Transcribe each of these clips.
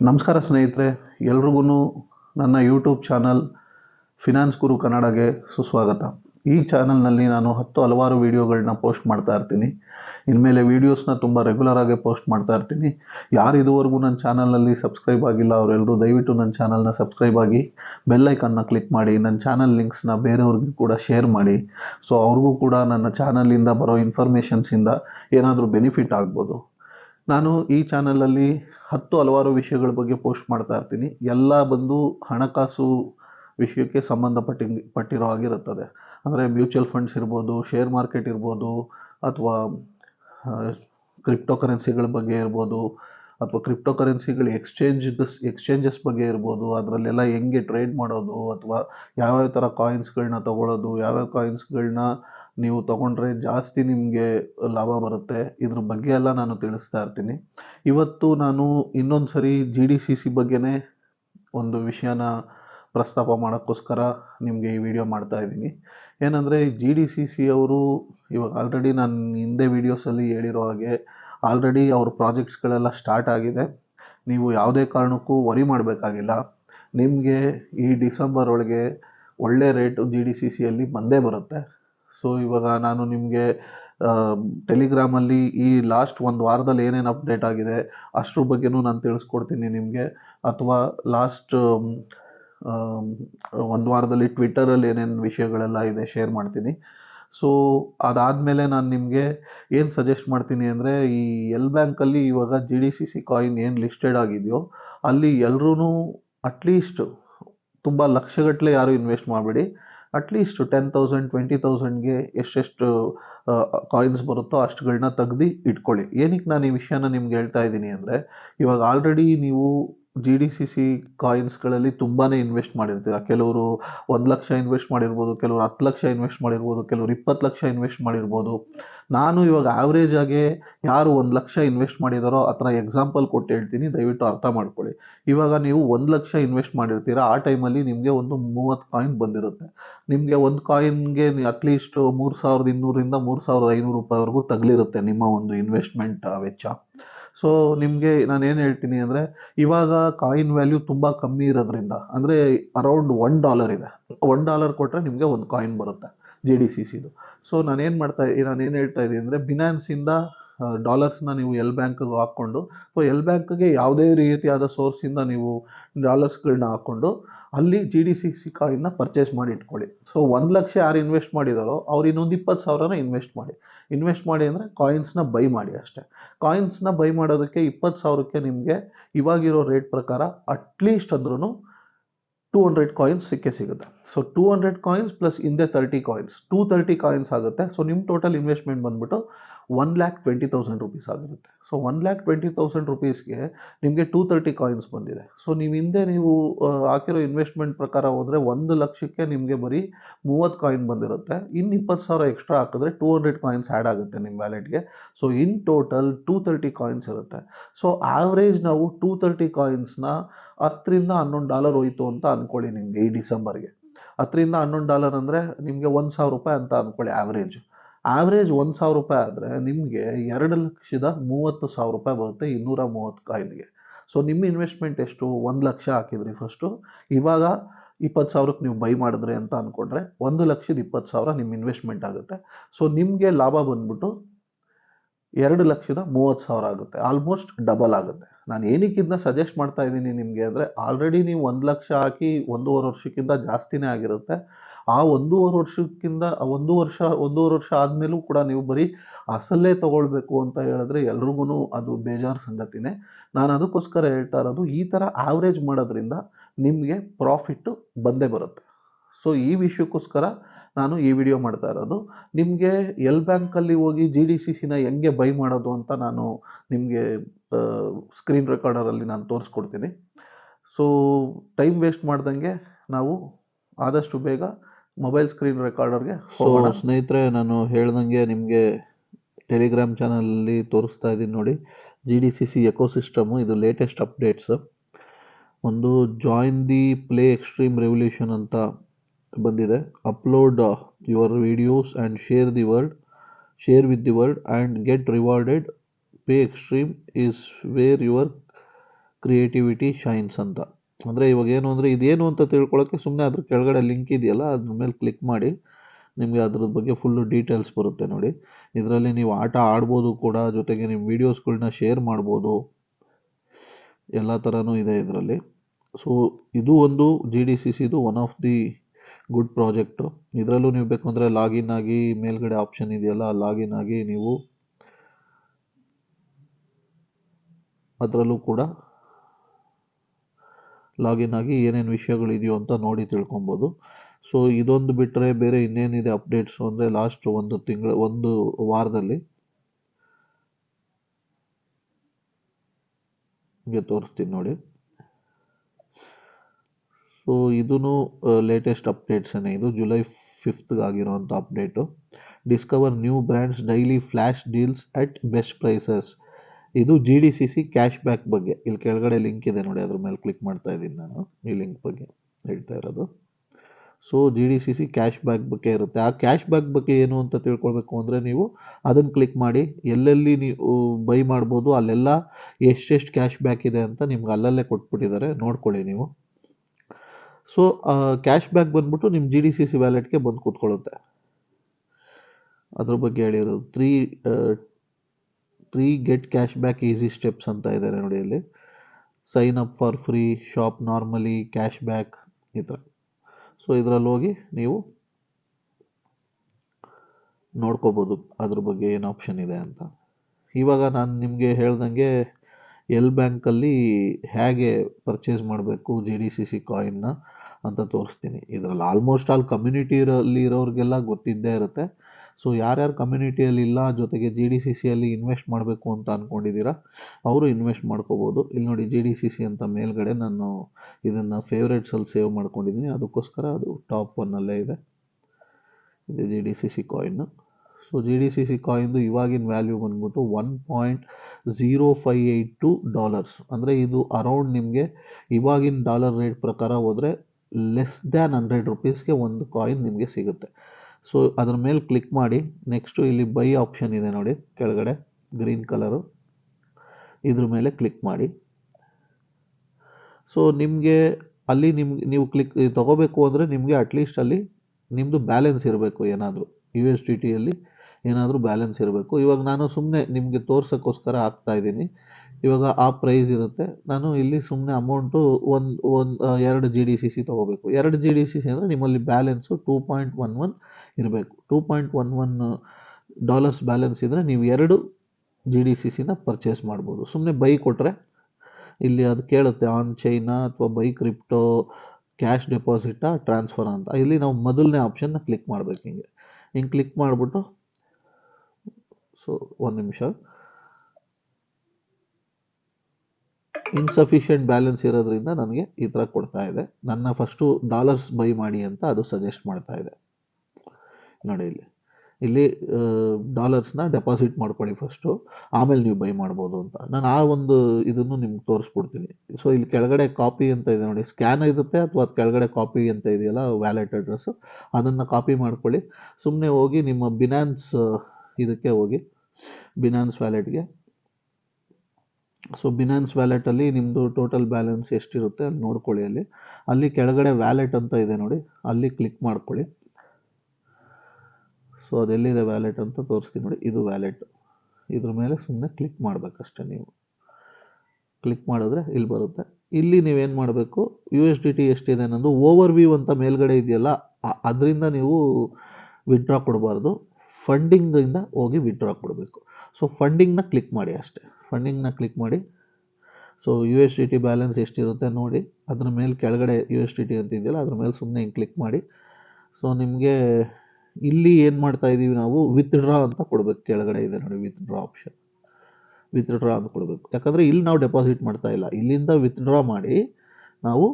ನಮಸ್ಕಾರ ಸ್ನೇಹಿತರೆ ಎಲ್ರಿಗೂ ನನ್ನ ಯೂಟ್ಯೂಬ್ ಚಾನಲ್ ಫಿನಾನ್ಸ್ ಗುರು ಕನ್ನಡಗೆ ಸುಸ್ವಾಗತ. ಈ ಚಾನಲ್ನಲ್ಲಿ ನಾನು ಹತ್ತು ಹಲವಾರು ವೀಡಿಯೋಗಳನ್ನ ಪೋಸ್ಟ್ ಮಾಡ್ತಾ ಇರ್ತೀನಿ. ಇನ್ಮೇಲೆ ವೀಡಿಯೋಸ್ನ ತುಂಬ ರೆಗ್ಯುಲರ್ ಆಗಿ ಪೋಸ್ಟ್ ಮಾಡ್ತಾ ಇರ್ತೀನಿ. ಯಾರು ಇದುವರೆಗೂ ನನ್ನ ಚಾನಲ್ನಲ್ಲಿ ಸಬ್ಸ್ಕ್ರೈಬ್ ಆಗಿಲ್ಲ ಅವರೆಲ್ಲರೂ ದಯವಿಟ್ಟು ನನ್ನ ಚಾನಲ್ನ ಸಬ್ಸ್ಕ್ರೈಬ್ ಆಗಿ ಬೆಲ್ಲೈಕನ್ನ ಕ್ಲಿಕ್ ಮಾಡಿ, ನನ್ನ ಚಾನಲ್ ಲಿಂಕ್ಸ್ನ ಬೇರೆಯವ್ರಿಗೂ ಕೂಡ ಶೇರ್ ಮಾಡಿ. ಸೊ ಅವ್ರಿಗೂ ಕೂಡ ನನ್ನ ಚಾನಲಿಂದ ಬರೋ ಇನ್ಫಾರ್ಮೇಷನ್ಸಿಂದ ಏನಾದರೂ ಬೆನಿಫಿಟ್ ಆಗ್ಬೋದು. ನಾನು ಈ ಚಾನಲಲ್ಲಿ ಹತ್ತು ಹಲವಾರು ವಿಷಯಗಳ ಬಗ್ಗೆ ಪೋಸ್ಟ್ ಮಾಡ್ತಾ ಇರ್ತೀನಿ. ಎಲ್ಲ ಬಂದು ಹಣಕಾಸು ವಿಷಯಕ್ಕೆ ಸಂಬಂಧಪಟ್ಟಿ ಪಟ್ಟಿರೋ ಆಗಿರುತ್ತದೆ ಅಂದರೆ ಮ್ಯೂಚುವಲ್ ಫಂಡ್ಸ್ ಇರ್ಬೋದು, ಶೇರ್ ಮಾರ್ಕೆಟ್ ಇರ್ಬೋದು, ಅಥವಾ ಕ್ರಿಪ್ಟೋ ಕರೆನ್ಸಿಗಳ ಬಗ್ಗೆ ಇರ್ಬೋದು ಅಥವಾ ಕ್ರಿಪ್ಟೋ ಕರೆನ್ಸಿಗಳು ಎಕ್ಸ್ಚೇಂಜ್ ಎಕ್ಸ್ಚೇಂಜಸ್ ಬಗ್ಗೆ ಇರ್ಬೋದು, ಅದರಲ್ಲೆಲ್ಲ ಹೆಂಗೆ ಟ್ರೇಡ್ ಮಾಡೋದು, ಅಥವಾ ಯಾವ್ಯಾವ ಥರ ಕಾಯಿನ್ಸ್ಗಳನ್ನ ತಗೊಳ್ಳೋದು ಯಾವ್ಯಾವ ಕಾಯಿನ್ಸ್ಗಳನ್ನ ನೀವು ತಗೊಂಡ್ರೆ ಜಾಸ್ತಿ ನಿಮಗೆ ಲಾಭ ಬರುತ್ತೆ, ಇದ್ರ ಬಗ್ಗೆ ಎಲ್ಲ ನಾನು ತಿಳಿಸ್ತಾ ಇರ್ತೀನಿ. ಇವತ್ತು ನಾನು ಇನ್ನೊಂದು ಸರಿ ಜಿ ಡಿ ಸಿ ಸಿ ಬಗ್ಗೆನೇ ಒಂದು ವಿಷಯನ ಪ್ರಸ್ತಾಪ ಮಾಡೋಕ್ಕೋಸ್ಕರ ನಿಮಗೆ ಈ ವಿಡಿಯೋ ಮಾಡ್ತಾ ಇದ್ದೀನಿ. ಏನಂದರೆ ಜಿ ಡಿ ಸಿ ಸಿ ಅವರು ಇವಾಗ ಆಲ್ರೆಡಿ ನಾನು ಹಿಂದೆ ವೀಡಿಯೋಸಲ್ಲಿ ಹೇಳಿರೋ ಹಾಗೆ ಆಲ್ರೆಡಿ ಅವ್ರ ಪ್ರಾಜೆಕ್ಟ್ಸ್ಗಳೆಲ್ಲ ಸ್ಟಾರ್ಟ್ ಆಗಿದೆ. ನೀವು ಯಾವುದೇ ಕಾರಣಕ್ಕೂ ವರಿ ಮಾಡಬೇಕಾಗಿಲ್ಲ. ನಿಮಗೆ ಈ ಡಿಸೆಂಬರ್ ಒಳಗೆ ಒಳ್ಳೆ ರೇಟು ಜಿ ಡಿ ಸಿ ಸಿಯಲ್ಲಿ ಬಂದೇ ಬರುತ್ತೆ. ಸೊ ಇವಾಗ ನಾನು ನಿಮಗೆ ಟೆಲಿಗ್ರಾಮಲ್ಲಿ ಈ ಲಾಸ್ಟ್ ಒಂದು ವಾರದಲ್ಲಿ ಏನೇನು ಅಪ್ಡೇಟ್ ಆಗಿದೆ, ಅಷ್ಟ್ರ ಬಗ್ಗೆನೂ ನಾನು ತಿಳಿಸ್ಕೊಡ್ತೀನಿ ನಿಮಗೆ. ಅಥವಾ ಲಾಸ್ಟ್ ಒಂದು ವಾರದಲ್ಲಿ ಟ್ವಿಟ್ಟರಲ್ಲಿ ಏನೇನು ವಿಷಯಗಳೆಲ್ಲ ಇದೆ ಶೇರ್ ಮಾಡ್ತೀನಿ. ಸೊ ಅದಾದಮೇಲೆ ನಾನು ನಿಮಗೆ ಏನು ಸಜೆಸ್ಟ್ ಮಾಡ್ತೀನಿ ಅಂದರೆ ಈ ಎಲ್ ಬ್ಯಾಂಕಲ್ಲಿ ಇವಾಗ G D C C coin ಏನು ಲಿಸ್ಟೆಡ್ ಆಗಿದೆಯೋ, ಅಲ್ಲಿ ಎಲ್ಲರೂ ಅಟ್ಲೀಸ್ಟ್ ತುಂಬ ಲಕ್ಷಗಟ್ಟಲೆ ಯಾರು ಇನ್ವೆಸ್ಟ್ ಮಾಡಬೇಡಿ. At least ten thousand twenty ತೌಸಂಡ್ಗೆ ಎಷ್ಟೆಷ್ಟು ಕಾಯಿನ್ಸ್ ಬರುತ್ತೋ ಅಷ್ಟುಗಳನ್ನ ತೆಗ್ದು ಇಟ್ಕೊಳ್ಳಿ. ಏನಕ್ಕೆ ನಾನು ಈ ವಿಷಯನ ನಿಮ್ಗೆ ಹೇಳ್ತಾ ಇದ್ದೀನಿ ಅಂದರೆ, ಇವಾಗ ಆಲ್ರೆಡಿ ನೀವು ಜಿ ಡಿ ಸಿ ಸಿ ಕಾಯಿನ್ಸ್ಗಳಲ್ಲಿ ತುಂಬಾ ಇನ್ವೆಸ್ಟ್ ಮಾಡಿರ್ತೀರ? ಕೆಲವರು ಒಂದು ಲಕ್ಷ ಇನ್ವೆಸ್ಟ್ ಮಾಡಿರ್ಬೋದು, ಕೆಲವರು ಹತ್ತು ಲಕ್ಷ ಇನ್ವೆಸ್ಟ್ ಮಾಡಿರ್ಬೋದು, ಕೆಲವರು ಇಪ್ಪತ್ತು ಲಕ್ಷ ಇನ್ವೆಸ್ಟ್ ಮಾಡಿರ್ಬೋದು. ನಾನು ಇವಾಗ ಆವ್ರೇಜ್ ಆಗಿ ಯಾರು ಒಂದು ಲಕ್ಷ ಇನ್ವೆಸ್ಟ್ ಮಾಡಿದಾರೋ ಆ ಥರ ಎಕ್ಸಾಂಪಲ್ ಕೊಟ್ಟು ಹೇಳ್ತೀನಿ, ದಯವಿಟ್ಟು ಅರ್ಥ ಮಾಡ್ಕೊಳ್ಳಿ. ಇವಾಗ ನೀವು ಒಂದು ಲಕ್ಷ ಇನ್ವೆಸ್ಟ್ ಮಾಡಿರ್ತೀರ, ಆ ಟೈಮಲ್ಲಿ ನಿಮಗೆ ಒಂದು ಮೂವತ್ತು ಕಾಯಿನ್ ಬಂದಿರುತ್ತೆ. ನಿಮಗೆ ಒಂದು ಕಾಯಿನ್ಗೆ ಅಟ್ಲೀಸ್ಟ್ ಮೂರು ಸಾವಿರದ ಇನ್ನೂರಿಂದ ಮೂರು ಸಾವಿರದ ಐನೂರು ರೂಪಾಯಿವರೆಗೂ ತಗಲಿರುತ್ತೆ ನಿಮ್ಮ ಒಂದು ಇನ್ವೆಸ್ಟ್ಮೆಂಟ್ ವೆಚ್ಚ. ಸೊ ನಿಮಗೆ ನಾನು ಏನು ಹೇಳ್ತೀನಿ ಅಂದರೆ, ಇವಾಗ ಕಾಯಿನ್ ವ್ಯಾಲ್ಯೂ ತುಂಬ ಕಮ್ಮಿ ಇರೋದ್ರಿಂದ, ಅಂದರೆ ಅರೌಂಡ್ ಒನ್ ಡಾಲರ್ ಇದೆ. ಒನ್ ಡಾಲರ್ ಕೊಟ್ಟರೆ ನಿಮಗೆ ಒಂದು ಕಾಯಿನ್ ಬರುತ್ತೆ ಜಿ ಡಿ ಸಿ ಸಿದು ಸೊ ನಾನೇನು ಮಾಡ್ತಾ, ನಾನು ಏನು ಹೇಳ್ತಾ ಇದ್ದೀನಿ ಅಂದರೆ ಬಿನಾನ್ಸಿಂದ ಡಾಲರ್ಸ್ನ ನೀವು ಎಲ್ ಬ್ಯಾಂಕ್ಗೆ ಹಾಕ್ಕೊಂಡು ಸೊ ಎಲ್ ಬ್ಯಾಂಕ್ಗೆ ಯಾವುದೇ ರೀತಿಯಾದ ಸೋರ್ಸಿಂದ ನೀವು ಡಾಲರ್ಸ್ಗಳನ್ನ ಹಾಕ್ಕೊಂಡು ಅಲ್ಲಿ ಜಿ ಡಿ ಸಿ ಸಿ ಕಾಯಿನ್ನ ಪರ್ಚೇಸ್ ಮಾಡಿ ಇಟ್ಕೊಳ್ಳಿ. ಸೊ ಒಂದು ಲಕ್ಷ ಯಾರು ಇನ್ವೆಸ್ಟ್ ಮಾಡಿದಾರೋ ಅವ್ರು ಇನ್ನೊಂದು ಇಪ್ಪತ್ತು ಸಾವಿರನ ಇನ್ವೆಸ್ಟ್ ಮಾಡಿ. ಇನ್ವೆಸ್ಟ್ ಮಾಡಿ ಅಂದರೆ ಕಾಯಿನ್ಸ್ನ ಬೈ ಮಾಡಿ ಅಷ್ಟೇ. ಕಾಯಿನ್ಸ್ನ ಬೈ ಮಾಡೋದಕ್ಕೆ ಇಪ್ಪತ್ತು ಸಾವಿರಕ್ಕೆ ನಿಮಗೆ ಇವಾಗಿರೋ ರೇಟ್ ಪ್ರಕಾರ ಅಟ್ಲೀಸ್ಟ್ ಅಂದ್ರೂ ಟೂ ಹಂಡ್ರೆಡ್ ಕಾಯಿನ್ಸ್ ಸಿಕ್ಕೇ ಸಿಗುತ್ತೆ. So two hundred coins plus ಹಿಂದೆ thirty coins two thirty coins ಆಗುತ್ತೆ. ಸೊ ನಿಮ್ಮ ಟೋಟಲ್ ಇನ್ವೆಸ್ಟ್ಮೆಂಟ್ ಬಂದ್ಬಿಟ್ಟು one lakh twenty thousand rupees ಆಗಿರುತ್ತೆ. So one lakh twenty thousand ರುಪೀಸ್ಗೆ ನಿಮಗೆ ಟೂ ತರ್ಟಿ ಕಾಯಿನ್ಸ್ ಬಂದಿದೆ. ಸೊ ನೀವು ಹಿಂದೆ ನೀವು ಹಾಕಿರೋ ಇನ್ವೆಸ್ಟ್ಮೆಂಟ್ ಪ್ರಕಾರ ಹೋದರೆ ಒಂದು ಲಕ್ಷಕ್ಕೆ ನಿಮಗೆ ಬರೀ ಮೂವತ್ತು ಕಾಯಿನ್ ಬಂದಿರುತ್ತೆ. ಇನ್ನು ಇಪ್ಪತ್ತು ಸಾವಿರ ಎಕ್ಸ್ಟ್ರಾ ಹಾಕಿದ್ರೆ ಟೂ ಹಂಡ್ರೆಡ್ ಕಾಯಿನ್ಸ್ ಆ್ಯಡ್ ಆಗುತ್ತೆ ನಿಮ್ಮ ವ್ಯಾಲೆಟ್ಗೆ so in total two thirty coins ಇರುತ್ತೆ. ಸೊ ಆವ್ರೇಜ್ ನಾವು ಟೂ ತರ್ಟಿ ಕಾಯಿನ್ಸ್ನ ಹತ್ತರಿಂದ ಹನ್ನೊಂದು ಡಾಲರ್ ಹೋಯಿತು ಅಂತ ಅಂದ್ಕೊಳ್ಳಿ ನಿಮಗೆ ಈ ಡಿಸೆಂಬರ್ಗೆ ಹತ್ತರಿಂದ ಹನ್ನೊಂದು ಡಾಲರ್ ಅಂದರೆ ನಿಮಗೆ ಒಂದು ಸಾವಿರ ರೂಪಾಯಿ ಅಂತ ಅಂದ್ಕೊಳ್ಳಿ ಆವ್ರೇಜ್ ಆವ್ರೇಜ್ ಒಂದು ಸಾವಿರ ರೂಪಾಯಿ ಆದರೆ ನಿಮಗೆ ಎರಡು ಲಕ್ಷದ ಮೂವತ್ತು ಸಾವಿರ ರೂಪಾಯಿ ಬರುತ್ತೆ, ಇನ್ನೂರ ಮೂವತ್ತು ಕಾಯಿನ್ಗೆ. ಸೊ ನಿಮ್ಮ ಇನ್ವೆಸ್ಟ್ಮೆಂಟ್ ಎಷ್ಟು? ಒಂದು ಲಕ್ಷ ಹಾಕಿದ್ರಿ ಫಸ್ಟು ಇವಾಗ ಇಪ್ಪತ್ತು ಸಾವಿರಕ್ಕೆ ನೀವು ಬೈ ಮಾಡಿದ್ರಿ ಅಂತ ಅಂದ್ಕೊಂಡ್ರೆ ಒಂದು ಲಕ್ಷದ ಇಪ್ಪತ್ತು ಸಾವಿರ ನಿಮ್ಮ ಇನ್ವೆಸ್ಟ್ಮೆಂಟ್ ಆಗುತ್ತೆ. ಸೊ ನಿಮಗೆ ಲಾಭ ಬಂದ್ಬಿಟ್ಟು ಎರಡು ಲಕ್ಷದ ಮೂವತ್ತು ಸಾವಿರ ಆಗುತ್ತೆ. ಆಲ್ಮೋಸ್ಟ್ ಡಬಲ್ ಆಗುತ್ತೆ. ನಾನು ಏನಕ್ಕಿಂತ ಸಜೆಸ್ಟ್ ಮಾಡ್ತಾ ಇದ್ದೀನಿ ನಿಮಗೆ ಅಂದರೆ ಆಲ್ರೆಡಿ ನೀವು ಒಂದು ಲಕ್ಷ ಹಾಕಿ ಒಂದೂವರೆ ವರ್ಷಕ್ಕಿಂತ ಜಾಸ್ತಿನೇ ಆಗಿರುತ್ತೆ. ಆ ಒಂದೂವರೆ ವರ್ಷಕ್ಕಿಂತ ಒಂದು ವರ್ಷ, ಒಂದೂವರೆ ವರ್ಷ ಆದಮೇಲೂ ಕೂಡ ನೀವು ಬರೀ ಅಸಲ್ಲೇ ತಗೊಳ್ಬೇಕು ಅಂತ ಹೇಳಿದ್ರೆ ಎಲ್ರಿಗೂ ಅದು ಬೇಜಾರು ಸಂಗತಿನೇ. ನಾನು ಅದಕ್ಕೋಸ್ಕರ ಹೇಳ್ತಾ ಇರೋದು, ಈ ಥರ ಆವ್ರೇಜ್ ಮಾಡೋದ್ರಿಂದ ನಿಮಗೆ ಪ್ರಾಫಿಟ್ಟು ಬಂದೇ ಬರುತ್ತೆ. ಸೊ ಈ ವಿಷಯಕ್ಕೋಸ್ಕರ ನಾನು ಈ ವಿಡಿಯೋ ಮಾಡ್ತಾ ಇರೋದು. ನಿಮಗೆ ಎಲ್ ಬ್ಯಾಂಕಲ್ಲಿ ಹೋಗಿ ಜಿ ಡಿ ಸಿ ಸಿನ ಹೆಂಗೆ ಬೈ ಮಾಡೋದು ಅಂತ ನಾನು ನಿಮಗೆ ಸ್ಕ್ರೀನ್ ರೆಕಾರ್ಡರಲ್ಲಿ ನಾನು ತೋರಿಸ್ಕೊಡ್ತೀನಿ. ಸೊ ಟೈಮ್ ವೇಸ್ಟ್ ಮಾಡ್ದಂಗೆ ನಾವು ಆದಷ್ಟು ಬೇಗ ಮೊಬೈಲ್ ಸ್ಕ್ರೀನ್ ರೆಕಾರ್ಡರ್ಗೆ ಹೋಗೋಣ. ಸ್ನೇಹಿತರೆ ನಾನು ಹೇಳ್ದಂಗೆ ನಿಮಗೆ ಟೆಲಿಗ್ರಾಮ್ ಚಾನಲಲ್ಲಿ ತೋರಿಸ್ತಾ ಇದ್ದೀನಿ ನೋಡಿ. G D C C ecosystem ಇದು ಲೇಟೆಸ್ಟ್ ಅಪ್ಡೇಟ್ಸ್ ಒಂದು join the play extreme revolution ಅಂತ ಬಂದಿದೆ. Upload your videos and share the world share with the world and get rewarded pay extreme is where your creativity shines ಅಂತ. ಅಂದರೆ ಇವಾಗ ಏನು ಅಂದರೆ ಇದೇನು ಅಂತ ತಿಳ್ಕೊಳ್ಳೋಕ್ಕೆ ಸುಮ್ಮನೆ ಅದ್ರ ಕೆಳಗಡೆ ಲಿಂಕ್ ಇದೆಯಲ್ಲ, ಅದ್ರ ಮೇಲೆ ಕ್ಲಿಕ್ ಮಾಡಿ ನಿಮಗೆ ಅದ್ರ ಬಗ್ಗೆ ಫುಲ್ಲು ಡೀಟೇಲ್ಸ್ ಬರುತ್ತೆ ನೋಡಿ. ಇದರಲ್ಲಿ ನೀವು ಆಟ ಆಡ್ಬೋದು ಕೂಡ, ಜೊತೆಗೆ ನಿಮ್ಮ ವೀಡಿಯೋಸ್ಗಳನ್ನ ಶೇರ್ ಮಾಡ್ಬೋದು. ಎಲ್ಲ ಥರನೂ ಇದೆ ಇದರಲ್ಲಿ. ಸೊ ಇದು ಒಂದು G D C Siddu one of the good project ಇದರಲ್ಲೂ ನೀವು ಬೇಕು ಅಂದರೆ ಲಾಗಿನ್ ಆಗಿ ಮೇಲ್ಗಡೆ ಆಪ್ಷನ್ ಇದೆಯಲ್ಲ ಲಾಗಿನ್ ಆಗಿ ನೀವು ಅದರಲ್ಲೂ ಕೂಡ ಲಾಗಿನ್ ಆಗಿ ಏನೇನು ವಿಷಯಗಳಿದೆಯೋ ಅಂತ ನೋಡಿ ತಿಳ್ಕೊಬೋದು. ಸೊ ಇದೊಂದು ಬಿಟ್ಟರೆ ಬೇರೆ ಇನ್ನೇನಿದೆ ಅಪ್ಡೇಟ್ಸು ಅಂದರೆ ಲಾಸ್ಟ್ ಒಂದು ತಿಂಗಳು, ಒಂದು ವಾರದಲ್ಲಿ. ನಿಮಗೆ ತೋರಿಸ್ತೀನಿ ನೋಡಿ. ಸೊ ಇದೂ ಲೇಟೆಸ್ಟ್ ಅಪ್ಡೇಟ್ಸೇ ಇದು. ಜುಲೈ ಫಿಫ್ತ್ಗೆ ಆಗಿರೋಂಥ update discover new brands daily flash deals at best prices ಇದು G D C C cash back ಬಗ್ಗೆ. ಇಲ್ಲಿ ಕೆಳಗಡೆ ಲಿಂಕ್ ಇದೆ ನೋಡಿ, ಅದ್ರ ಮೇಲೆ ಕ್ಲಿಕ್ ಮಾಡ್ತಾ ಇದ್ದೀನಿ ನಾನು, ಈ ಲಿಂಕ್ ಬಗ್ಗೆ ಹೇಳ್ತಾ ಇರೋದು. So G D C C cash back ಬಗ್ಗೆ ಇರುತ್ತೆ. ಆ ಕ್ಯಾಶ್ ಬ್ಯಾಕ್ ಬಗ್ಗೆ ಏನು ಅಂತ ತಿಳ್ಕೊಳ್ಬೇಕು ಅಂದರೆ ನೀವು ಅದನ್ನು ಕ್ಲಿಕ್ ಮಾಡಿ, ಎಲ್ಲೆಲ್ಲಿ ನೀವು ಬೈ ಮಾಡ್ಬೋದು, ಅಲ್ಲೆಲ್ಲ ಎಷ್ಟೆಷ್ಟು ಕ್ಯಾಶ್ ಬ್ಯಾಕ್ ಇದೆ ಅಂತ ನಿಮ್ಗೆ ಅಲ್ಲಲ್ಲೇ ಕೊಟ್ಬಿಟ್ಟಿದ್ದಾರೆ, ನೋಡ್ಕೊಳ್ಳಿ ನೀವು. ಸೊ ಕ್ಯಾಶ್ ಬ್ಯಾಕ್ ಬಂದ್ಬಿಟ್ಟು ನಿಮ್ಮ ಜಿ ಡಿ ಸಿ ಸಿ ವ್ಯಾಲೆಟ್ಗೆ ಬಂದು ಕೂತ್ಕೊಳ್ಳುತ್ತೆ. ಅದ್ರ ಬಗ್ಗೆ ಹೇಳಿರೋದು. Three three get cash back easy steps ಅಂತ ಇದ್ದಾರೆ ನೋಡಿ ಇಲ್ಲಿ sign up for free shop normally cash back ಈ ಥರ ಸೊ ಇದರಲ್ಲಿ ಹೋಗಿ ನೀವು ನೋಡ್ಕೋಬೋದು ಅದ್ರ ಬಗ್ಗೆ ಏನು ಆಪ್ಷನ್ ಇದೆ ಅಂತ. ಇವಾಗ ನಾನು ನಿಮಗೆ ಹೇಳ್ದಂಗೆ ಎಲ್ ಬ್ಯಾಂಕಲ್ಲಿ ಹೇಗೆ ಪರ್ಚೇಸ್ ಮಾಡಬೇಕು ಜಿ ಡಿ ಸಿ ಸಿ ಕಾಯಿನ್ನ ಅಂತ ತೋರಿಸ್ತೀನಿ. ಇದರಲ್ಲಿ ಆಲ್ಮೋಸ್ಟ್ ಆಲ್ ಕಮ್ಯುನಿಟಿರಲ್ಲಿ ಇರೋರಿಗೆಲ್ಲ ಗೊತ್ತಿದ್ದೇ ಇರುತ್ತೆ. ಸೊ ಯಾರ್ಯಾರು ಕಮ್ಯುನಿಟಿಯಲ್ಲಿ ಇಲ್ಲ, ಜೊತೆಗೆ ಜಿ ಡಿ ಸಿ ಸಿಯಲ್ಲಿ ಇನ್ವೆಸ್ಟ್ ಮಾಡಬೇಕು ಅಂತ ಅಂದ್ಕೊಂಡಿದ್ದೀರಾ ಅವರು ಇನ್ವೆಸ್ಟ್ ಮಾಡ್ಕೋಬೋದು. ಇಲ್ಲಿ ನೋಡಿ ಜಿ ಡಿ ಸಿ ಸಿ ಅಂತ ಮೇಲ್ಗಡೆ ನಾನು ಇದನ್ನು ಫೇವ್ರೇಟ್ಸಲ್ಲಿ ಸೇವ್ ಮಾಡ್ಕೊಂಡಿದ್ದೀನಿ ಅದಕ್ಕೋಸ್ಕರ ಅದು ಟಾಪ್ ಒನ್ನಲ್ಲೇ ಇದೆ. ಇದು G D C C coin so G D C C ಕಾಯಿಂದು ಇವಾಗಿನ ವ್ಯಾಲ್ಯೂ ಬಂದ್ಬಿಟ್ಟು one point zero five eight two dollars ಅಂದರೆ ಇದು ಅರೌಂಡ್ ನಿಮಗೆ ಇವಾಗಿನ ಡಾಲರ್ ರೇಟ್ ಪ್ರಕಾರ ಹೋದರೆ ಲೆಸ್ ದ್ಯಾನ್ ಹಂಡ್ರೆಡ್ ರುಪೀಸ್ಗೆ ಒಂದು ಕಾಯಿನ್ ನಿಮಗೆ ಸಿಗುತ್ತೆ. ಸೊ ಅದ್ರ ಮೇಲೆ ಕ್ಲಿಕ್ ಮಾಡಿ ನೆಕ್ಸ್ಟು ಇಲ್ಲಿ ಬೈ ಆಪ್ಷನ್ ಇದೆ ನೋಡಿ, ಕೆಳಗಡೆ ಗ್ರೀನ್ ಕಲರು ಇದ್ರ ಮೇಲೆ ಕ್ಲಿಕ್ ಮಾಡಿ. ಸೊ ನಿಮಗೆ ಅಲ್ಲಿ ನಿಮ್ಗೆ ನೀವು ಕ್ಲಿಕ್ ತೊಗೋಬೇಕು ಅಂದರೆ ನಿಮಗೆ ಅಟ್ಲೀಸ್ಟ್ ಅಲ್ಲಿ ನಿಮ್ಮದು ಬ್ಯಾಲೆನ್ಸ್ ಇರಬೇಕು ಏನಾದರೂ ಯು ಎಸ್ ಡಿ ಟಿಯಲ್ಲಿ ಏನಾದರೂ ಬ್ಯಾಲೆನ್ಸ್ ಇರಬೇಕು. ಇವಾಗ ನಾನು ಸುಮ್ಮನೆ ನಿಮಗೆ ತೋರ್ಸೋಕ್ಕೋಸ್ಕರ ಹಾಕ್ತಾ ಇದ್ದೀನಿ. ಇವಾಗ ಆ ಪ್ರೈಸ್ ಇರುತ್ತೆ. ನಾನು ಇಲ್ಲಿ ಸುಮ್ಮನೆ ಅಮೌಂಟು ಒಂದು ಒಂದು ಎರಡು ಜಿ ಡಿ ಸಿ ಸಿ ತೊಗೋಬೇಕು. ಎರಡು ಜಿ ಡಿ ಸಿ ಸಿ ಅಂದರೆ ನಿಮ್ಮಲ್ಲಿ balance two point one one ಇರಬೇಕು. Two point one one dollars balance ಇದ್ದರೆ ನೀವು ಎರಡು ಜಿ ಡಿ ಸಿ ಸಿನ ಪರ್ಚೇಸ್ ಮಾಡ್ಬೋದು. ಸುಮ್ಮನೆ ಬೈ ಕೊಟ್ಟರೆ ಇಲ್ಲಿ ಅದು ಕೇಳುತ್ತೆ ಆನ್ ಚೈನಾ ಅಥವಾ ಬೈ ಕ್ರಿಪ್ಟೋ ಕ್ಯಾಶ್ ಡೆಪಾಸಿಟಾ ಟ್ರಾನ್ಸ್ಫರ್ ಅಂತ. ಇಲ್ಲಿ ನಾವು ಮೊದಲನೇ ಆಪ್ಷನ್ನ ಕ್ಲಿಕ್ ಮಾಡಬೇಕು ಹಿಂಗೆ. ಹಿಂಗೆ ಕ್ಲಿಕ್ ಮಾಡಿಬಿಟ್ಟು ಸೊ ಒಂದು ನಿಮಿಷ. ಇನ್ಸಫಿಷಿಯೆಂಟ್ ಬ್ಯಾಲೆನ್ಸ್ ಇರೋದ್ರಿಂದ ನನಗೆ ಈ ಥರ ಕೊಡ್ತಾ ಇದೆ. ನನ್ನ ಫಸ್ಟು ಡಾಲರ್ಸ್ ಬೈ ಮಾಡಿ ಅಂತ ಅದು ಸಜೆಸ್ಟ್ ಮಾಡ್ತಾ ಇದೆ. ನೋಡಿ ಇಲ್ಲಿ ಇಲ್ಲಿ ಡಾಲರ್ಸ್ನ ಡೆಪಾಸಿಟ್ ಮಾಡ್ಕೊಳ್ಳಿ ಫಸ್ಟು ಆಮೇಲೆ ನೀವು ಬೈ ಮಾಡ್ಬೋದು ಅಂತ. ನಾನು ಆ ಒಂದು ಇದನ್ನು ನಿಮ್ಗೆ ತೋರಿಸ್ಬಿಡ್ತೀನಿ ಸೊ ಇಲ್ಲಿ ಕೆಳಗಡೆ ಕಾಪಿ ಅಂತ ಇದೆ ನೋಡಿ. ಸ್ಕ್ಯಾನ್ ಇರುತ್ತೆ ಅಥವಾ ಅದು ಕೆಳಗಡೆ ಕಾಪಿ ಅಂತ ಇದೆಯಲ್ಲ ವ್ಯಾಲೆಟ್ ಅಡ್ರೆಸ್ಸು ಅದನ್ನು ಕಾಪಿ ಮಾಡ್ಕೊಳ್ಳಿ. ಸುಮ್ಮನೆ ಹೋಗಿ ನಿಮ್ಮ ಬಿನಾನ್ಸ್ ಇದಕ್ಕೆ ಹೋಗಿ. ಬಿನಾನ್ಸ್ ವ್ಯಾಲೆಟ್ಗೆ ಸೊ ಬಿನಾನ್ಸ್ ವ್ಯಾಲೆಟಲ್ಲಿ ನಿಮ್ಮದು ಟೋಟಲ್ ಬ್ಯಾಲೆನ್ಸ್ ಎಷ್ಟಿರುತ್ತೆ ಅಲ್ಲಿ ನೋಡ್ಕೊಳ್ಳಿ ಅಲ್ಲಿ. ಅಲ್ಲಿ ಕೆಳಗಡೆ ವ್ಯಾಲೆಟ್ ಅಂತ ಇದೆ ನೋಡಿ. ಅಲ್ಲಿ ಕ್ಲಿಕ್ ಮಾಡ್ಕೊಳ್ಳಿ. ಸೊ ಅದೆಲ್ಲಿದೆ ವ್ಯಾಲೆಟ್ ಅಂತ ತೋರಿಸ್ತೀನಿ ನೋಡಿ. ಇದು ವ್ಯಾಲೆಟ್ ಇದ್ರ ಮೇಲೆ ಸುಮ್ಮನೆ ಕ್ಲಿಕ್ ಮಾಡಬೇಕಷ್ಟೆ ನೀವು. ಕ್ಲಿಕ್ ಮಾಡಿದ್ರೆ ಇಲ್ಲಿ ಬರುತ್ತೆ. ಇಲ್ಲಿ ನೀವೇನು ಮಾಡಬೇಕು? ಯು ಎಸ್ ಡಿ ಟಿ ಎಷ್ಟಿದೆ ಅನ್ನೋದು ಓವರ್ ವ್ಯೂ ಅಂತ ಮೇಲ್ಗಡೆ ಇದೆಯಲ್ಲ ಅದರಿಂದ ನೀವು ವಿಡ್ರಾ ಕೊಡಬಾರ್ದು. ಫಂಡಿಂಗಿಂದ ಹೋಗಿ ವಿಡ್ರಾ ಕೊಡಬೇಕು. ಸೊ ಫಂಡಿಂಗ್ನ ಕ್ಲಿಕ್ ಮಾಡಿ ಅಷ್ಟೇ. ಫಂಡಿಂಗ್ನ ಕ್ಲಿಕ್ ಮಾಡಿ. So U S D T balance ಎಷ್ಟಿರುತ್ತೆ ನೋಡಿ. ಅದ್ರ ಮೇಲೆ ಕೆಳಗಡೆ ಯು ಎಸ್ ಡಿ ಟಿ ಅಂತ ಇದೆಯಲ್ಲ, ಅದ್ರ ಮೇಲೆ ಸುಮ್ಮನೆ ಹಿಂಗೆ ಕ್ಲಿಕ್ ಮಾಡಿ. ಸೊ ನಿಮಗೆ ಇಲ್ಲಿ ಏನು ಮಾಡ್ತಾ ಇದ್ದೀವಿ ನಾವು? ವಿತ್ಡ್ರಾ ಅಂತ ಕೊಡಬೇಕು. ಕೆಳಗಡೆ ಇದೆ ನೋಡಿ ವಿತ್ಡ್ರಾ ಆಪ್ಷನ್ ವಿತ್ಡ್ರಾ ಅಂತ ಕೊಡಬೇಕು. ಯಾಕಂದರೆ ಇಲ್ಲಿ ನಾವು ಡೆಪಾಸಿಟ್ ಮಾಡ್ತಾ ಇಲ್ಲ. ಇಲ್ಲಿಂದ ವಿತ್ಡ್ರಾ ಮಾಡಿ ನಾವು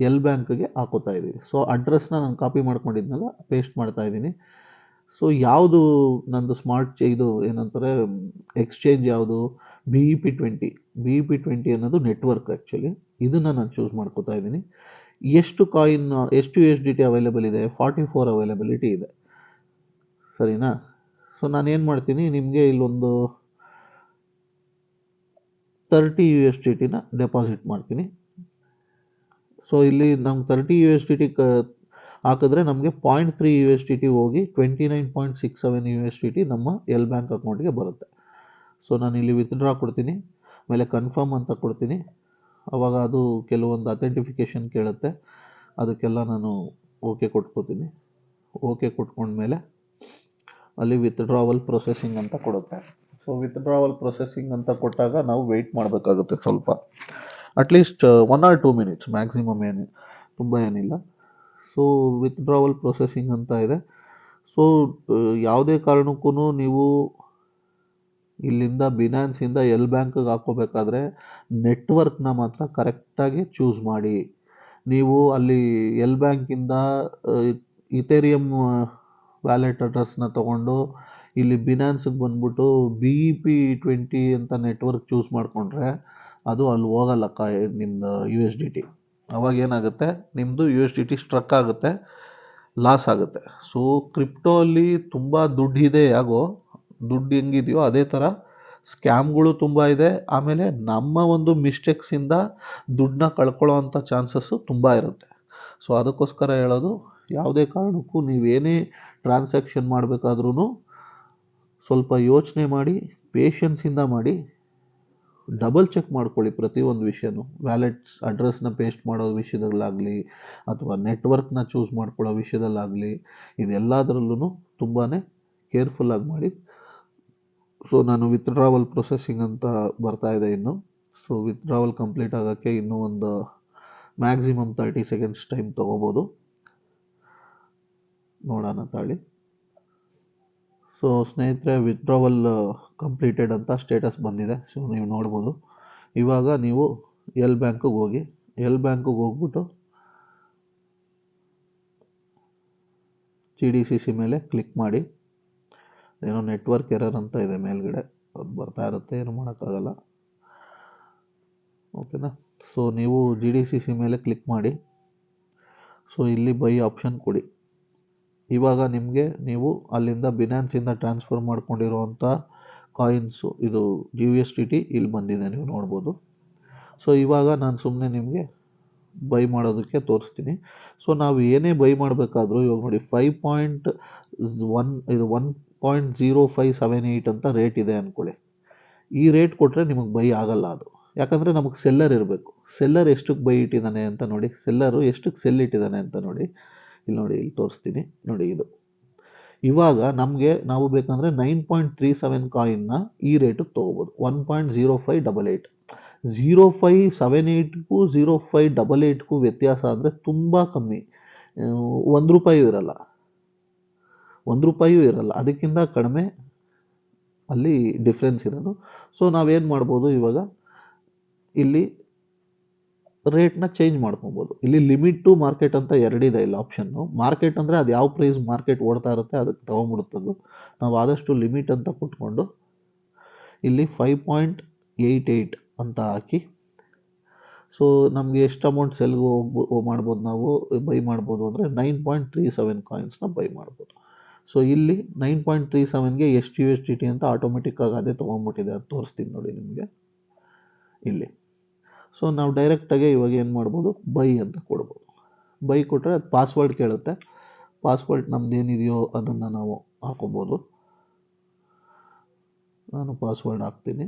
ಎಲ್ ಬ್ಯಾಂಕ್ಗೆ ಹಾಕೋತಾ ಇದ್ದೀವಿ ಸೊ ಅಡ್ರೆಸ್ನ ನಾನು ಕಾಪಿ ಮಾಡ್ಕೊಂಡಿದ್ನಲ್ಲ ಪೇಸ್ಟ್ ಮಾಡ್ತಾ ಇದ್ದೀನಿ ಸೊ ಯಾವುದು ನಂದು ಸ್ಮಾರ್ಟ್ ಚೇ ಇದು ಏನಂತಾರೆ ಎಕ್ಸ್ಚೇಂಜ್ ಯಾವುದು? B E P twenty B E P twenty ಅನ್ನೋದು ನೆಟ್ವರ್ಕ್ ಆ್ಯಕ್ಚುಲಿ ಇದನ್ನು ನಾನು ಚೂಸ್ ಮಾಡ್ಕೋತಾ ಇದ್ದೀನಿ ಎಷ್ಟು ಕಾಯಿನ್ ಎಷ್ಟು U S D T available ಇದೆ? ಫಾರ್ಟಿ ಫೋರ್ ಅವೈಲೇಬಿಲಿಟಿ ಇದೆ. ಸರಿನಾ? ಸೊ ನಾನು ಏನು ಮಾಡ್ತೀನಿ? ನಿಮಗೆ ಇಲ್ಲೊಂದು ತರ್ಟಿ ಯು ಎಸ್ ಡಿ ಟಿನ ಡೆಪಾಸಿಟ್ ಮಾಡ್ತೀನಿ. ಸೊ ಇಲ್ಲಿ ನಮ್ಗೆ thirty U S D T ಕ, ಹಾಕಿದ್ರೆ ನಮಗೆ point three U S D T ಹೋಗಿ twenty nine point six seven U S D T ನಮ್ಮ ಎಲ್ ಬ್ಯಾಂಕ್ ಅಕೌಂಟ್ಗೆ ಬರುತ್ತೆ. ಸೊ ನಾನು ಇಲ್ಲಿ ವಿತ್ಡ್ರಾ ಕೊಡ್ತೀನಿ. ಆಮೇಲೆ ಕನ್ಫರ್ಮ್ ಅಂತ ಕೊಡ್ತೀನಿ. ಆವಾಗ ಅದು ಕೆಲವೊಂದು ಅಥೆಂಟಿಫಿಕೇಷನ್ ಕೇಳುತ್ತೆ. ಅದಕ್ಕೆಲ್ಲ ನಾನು ಓಕೆ ಕೊಟ್ಕೋತೀನಿ. ಓಕೆ ಕೊಟ್ಕೊಂಡ್ಮೇಲೆ ಅಲ್ಲಿ ವಿತ್ಡ್ರಾವಲ್ ಪ್ರೊಸೆಸಿಂಗ್ ಅಂತ ಕೊಡುತ್ತೆ. ಸೊ ವಿತ್ಡ್ರಾವಲ್ ಪ್ರೊಸೆಸಿಂಗ್ ಅಂತ ಕೊಟ್ಟಾಗ ನಾವು ವೆಯ್ಟ್ ಮಾಡಬೇಕಾಗುತ್ತೆ ಸ್ವಲ್ಪ. At least one or two minutes maximum ಏನು, ತುಂಬ ಏನಿಲ್ಲ. ಸೊ ವಿತ್ಡ್ರಾವಲ್ ಪ್ರೊಸೆಸಿಂಗ್ ಅಂತ ಇದೆ. ಸೊ ಯಾವುದೇ ಕಾರಣಕ್ಕೂ ನೀವು ಇಲ್ಲಿಂದ ಬಿನಾನ್ಸಿಂದ ಎಲ್ ಬ್ಯಾಂಕ್ಗೆ ಹಾಕೋಬೇಕಾದ್ರೆ ನೆಟ್ವರ್ಕ್ನ ಮಾತ್ರ ಕರೆಕ್ಟಾಗಿ ಚೂಸ್ ಮಾಡಿ. ನೀವು ಅಲ್ಲಿ ಎಲ್ ಬ್ಯಾಂಕಿಂದ ಇಥೇರಿಯಮ್ ವ್ಯಾಲೆಟ್ ಅಡ್ರೆಸ್ನ ತಗೊಂಡು ಇಲ್ಲಿ ಬಿನಾನ್ಸ್ಗೆ ಬಂದ್ಬಿಟ್ಟು ಬಿ ಇ ಪಿ ಟ್ವೆಂಟಿ ಅಂತ ನೆಟ್ವರ್ಕ್ ಚೂಸ್ ಮಾಡಿಕೊಂಡ್ರೆ ಅದು ಅಲ್ಲಿ ಹೋಗಲ್ಲ ಕ ನಿಮ್ಮದು ಯು ಎಸ್ ಡಿ ಟಿ ಅವಾಗ ಏನಾಗುತ್ತೆ? ನಿಮ್ಮದು U S D T struck ಆಗುತ್ತೆ ಲಾಸ್ ಆಗುತ್ತೆ. ಸೊ ಕ್ರಿಪ್ಟೋ ಅಲ್ಲಿ ತುಂಬ ದುಡ್ಡಿದೆ ಯಾಗೋ ದುಡ್ಡು ಹೆಂಗಿದೆಯೋ ಅದೇ ಥರ ಸ್ಕ್ಯಾಮ್ಗಳು ತುಂಬ ಇದೆ. ಆಮೇಲೆ ನಮ್ಮ ಒಂದು ಮಿಸ್ಟೇಕ್ಸಿಂದ ದುಡ್ಡನ್ನ ಕಳ್ಕೊಳ್ಳೋ ಅಂಥ ಚಾನ್ಸಸ್ಸು ತುಂಬ ಇರುತ್ತೆ. ಸೊ, ಅದಕ್ಕೋಸ್ಕರ ಹೇಳೋದು, ಯಾವುದೇ ಕಾರಣಕ್ಕೂ ನೀವೇನೇ ಟ್ರಾನ್ಸಾಕ್ಷನ್ ಮಾಡಬೇಕಾದ್ರೂ ಸ್ವಲ್ಪ ಯೋಚನೆ ಮಾಡಿ ಪೇಷನ್ಸಿಂದ ಮಾಡಿ ಡಬಲ್ ಚೆಕ್ ಮಾಡ್ಕೊಳ್ಳಿ ಪ್ರತಿಯೊಂದು ವಿಷಯನೂ. ವ್ಯಾಲೆಟ್ಸ್ ಅಡ್ರೆಸ್ನ ಪೇಸ್ಟ್ ಮಾಡೋ ವಿಷಯದಲ್ಲಾಗಲಿ, ಅಥವಾ ನೆಟ್ವರ್ಕ್ನ ಚೂಸ್ ಮಾಡ್ಕೊಳ್ಳೋ ವಿಷಯದಲ್ಲಾಗಲಿ ಇದೆಲ್ಲದರಲ್ಲೂ ತುಂಬಾ ಕೇರ್ಫುಲ್ಲಾಗಿ ಮಾಡಿ ಸೊ ನಾನು ವಿತ್ಡ್ರಾವಲ್ ಪ್ರೊಸೆಸಿಂಗ್ ಅಂತ ಬರ್ತಾ ಇದೆ ಇನ್ನು. ಸೊ ವಿತ್ಡ್ರಾವಲ್ ಕಂಪ್ಲೀಟ್ ಆಗೋಕ್ಕೆ ಇನ್ನೂ ಒಂದು ಮ್ಯಾಕ್ಸಿಮಮ್ ತರ್ಟಿ ಸೆಕೆಂಡ್ಸ್ ಟೈಮ್ ತೊಗೋಬೋದು. ನೋಡೋಣ ತಾಳಿ. ಸೊ ಸ್ನೇಹಿತರೆ ವಿತ್ಡ್ರಾವಲ್ ಕಂಪ್ಲೀಟೆಡ್ ಅಂತ ಸ್ಟೇಟಸ್ ಬಂದಿದೆ. ಸೊ ನೀವು ನೋಡ್ಬೋದು. ಇವಾಗ ನೀವು ಎಲ್ ಬ್ಯಾಂಕಿಗೆ ಹೋಗಿ ಎಲ್ ಬ್ಯಾಂಕಿಗೆ ಹೋಗ್ಬಿಟ್ಟು ಜಿ ಡಿ ಸಿ ಸಿ ಮೇಲೆ ಕ್ಲಿಕ್ ಮಾಡಿ. ಏನೋ ನೆಟ್ವರ್ಕ್ ಎರರ್ ಅಂತ ಇದೆ ಮೇಲ್ಗಡೆ. ಅದು ಬರ್ತಾ ಇರುತ್ತೆ, ಏನು ಮಾಡೋಕ್ಕಾಗಲ್ಲ. ಓಕೆನಾ ಸೊ ನೀವು ಜಿ ಡಿ ಸಿ ಸಿ ಮೇಲೆ ಕ್ಲಿಕ್ ಮಾಡಿ. ಸೊ ಇಲ್ಲಿ ಬೈ ಆಪ್ಷನ್ ಕೊಡಿ. ಇವಾಗ ನಿಮಗೆ ನೀವು ಅಲ್ಲಿಂದ ಬಿನಾನ್ಸಿಂದ ಟ್ರಾನ್ಸ್ಫರ್ ಮಾಡ್ಕೊಂಡಿರುವಂಥ ಕಾಯಿನ್ಸು ಇದು ಜಿ ಎಸ್ ಟಿ ಟಿ ಇಲ್ಲಿ ಬಂದಿದೆ, ನೀವು ನೋಡ್ಬೋದು. ಸೊ ಇವಾಗ ನಾನು ಸುಮ್ಮನೆ ನಿಮಗೆ ಬೈ ಮಾಡೋದಕ್ಕೆ ತೋರಿಸ್ತೀನಿ. ಸೊ ನಾವು ಏನೇ ಬೈ ಮಾಡಬೇಕಾದ್ರೂ, ಇವಾಗ ನೋಡಿ ಫೈವ್ ಪಾಯಿಂಟ್ ಒನ್ ಇದು one point zero five seven eight ಅಂತ ರೇಟ್ ಇದೆ ಅಂದ್ಕೊಳ್ಳಿ ಈ ರೇಟ್ ಕೊಟ್ಟರೆ ನಿಮಗೆ ಬೈ ಆಗಲ್ಲ ಅದು. ಯಾಕಂದರೆ ನಮಗೆ ಸೆಲ್ಲರ್ ಇರಬೇಕು. ಸೆಲ್ಲರ್ ಎಷ್ಟಕ್ಕೆ ಬೈ ಇಟ್ಟಿದ್ದಾನೆ ಅಂತ ನೋಡಿ ಸೆಲ್ಲರು ಎಷ್ಟಕ್ಕೆ ಸೆಲ್ ಇಟ್ಟಿದ್ದಾನೆ ಅಂತ ನೋಡಿ, ಇಲ್ಲಿ ನೋಡಿ, ಇಲ್ಲಿ ತೋರಿಸ್ತೀನಿ. ನೋಡಿ ಇದು. ಇವಾಗ ನಮಗೆ ನಾವು ಬೇಕಂದರೆ ನೈನ್ ಪಾಯಿಂಟ್ ತ್ರೀ ಸೆವೆನ್ ಕಾಯಿನ್ನ ಈ ರೇಟಿಗೆ ತೊಗೋಬೋದು. One point zero five double eight zero five seven ಏಯ್ಟ್ಗೂ zero five double ಏಯ್ಟ್ಗೂ ವ್ಯತ್ಯಾಸ ಅಂದರೆ ತುಂಬ ಕಮ್ಮಿ. ಒಂದು ರೂಪಾಯಿ ಇರಲ್ಲ. ಒಂದು ರೂಪಾಯಿಯೂ ಇರಲ್ಲ. ಅದಕ್ಕಿಂತ ಕಡಿಮೆ ಅಲ್ಲಿ ಡಿಫ್ರೆನ್ಸ್ ಇರೋದು. ಸೊ ನಾವೇನು ಮಾಡ್ಬೋದು ಇವಾಗ? ಇಲ್ಲಿ ರೇಟ್ನ ಚೇಂಜ್ ಮಾಡ್ಕೊಬೋದು. ಇಲ್ಲಿ ಲಿಮಿಟ್ ಟು ಮಾರ್ಕೆಟ್ ಅಂತ ಎರಡಿದೆ ಇಲ್ಲಿ ಆಪ್ಷನ್ನು ಮಾರ್ಕೆಟ್ ಅಂದರೆ ಅದು ಯಾವ ಪ್ರೈಸ್ ಮಾರ್ಕೆಟ್ ಓಡ್ತಾ ಇರುತ್ತೆ ಅದಕ್ಕೆ ತೊಗೊಂಬಿಡುತ್ತದು ನಾವು ಆದಷ್ಟು ಲಿಮಿಟ್ ಅಂತ ಕೊಟ್ಕೊಂಡು ಇಲ್ಲಿ ಫೈವ್ ಪಾಯಿಂಟ್ ಏಯ್ಟ್ ಏಯ್ಟ್ ಅಂತ ಹಾಕಿ. ಸೊ ನಮಗೆ ಎಷ್ಟು ಅಮೌಂಟ್ ಸೆಲ್ಗೆ ಹೋಗ್ಬೋ ಮಾಡ್ಬೋದು ನಾವು? ಬೈ ಮಾಡ್ಬೋದು ಅಂದರೆ ನೈನ್ ಪಾಯಿಂಟ್ ತ್ರೀ ಸೆವೆನ್ ಕಾಯಿನ್ಸ್ನ ಬೈ ಮಾಡ್ಬೋದು. ಸೊ ಇಲ್ಲಿ ನೈನ್ ಪಾಯಿಂಟ್ ತ್ರೀ ಸೆವೆನ್ಗೆ ಎಷ್ಟು ಯು ಎಸ್ ಟಿ ಟಿ ಅಂತ ಆಟೋಮೆಟಿಕ್ಕಾಗಿ ಅದೇ ತೊಗೊಂಡ್ಬಿಟ್ಟಿದೆ ಅದು ತೋರಿಸ್ತೀನಿ ನೋಡಿ ನಿಮಗೆ. ಇಲ್ಲಿ. ಸೊ ನಾವು ಡೈರೆಕ್ಟಾಗಿ ಇವಾಗ ಏನು ಮಾಡ್ಬೋದು? ಬೈ ಅಂತ ಕೊಡ್ಬೋದು. ಬೈ ಕೊಟ್ಟರೆ ಅದು ಪಾಸ್ವರ್ಡ್ ಕೇಳುತ್ತೆ. ಪಾಸ್ವರ್ಡ್ ನಮ್ದು ಏನಿದೆಯೋ ಅದನ್ನು ನಾವು ಹಾಕೋಬೋದು. ನಾನು ಪಾಸ್ವರ್ಡ್ ಹಾಕ್ತೀನಿ.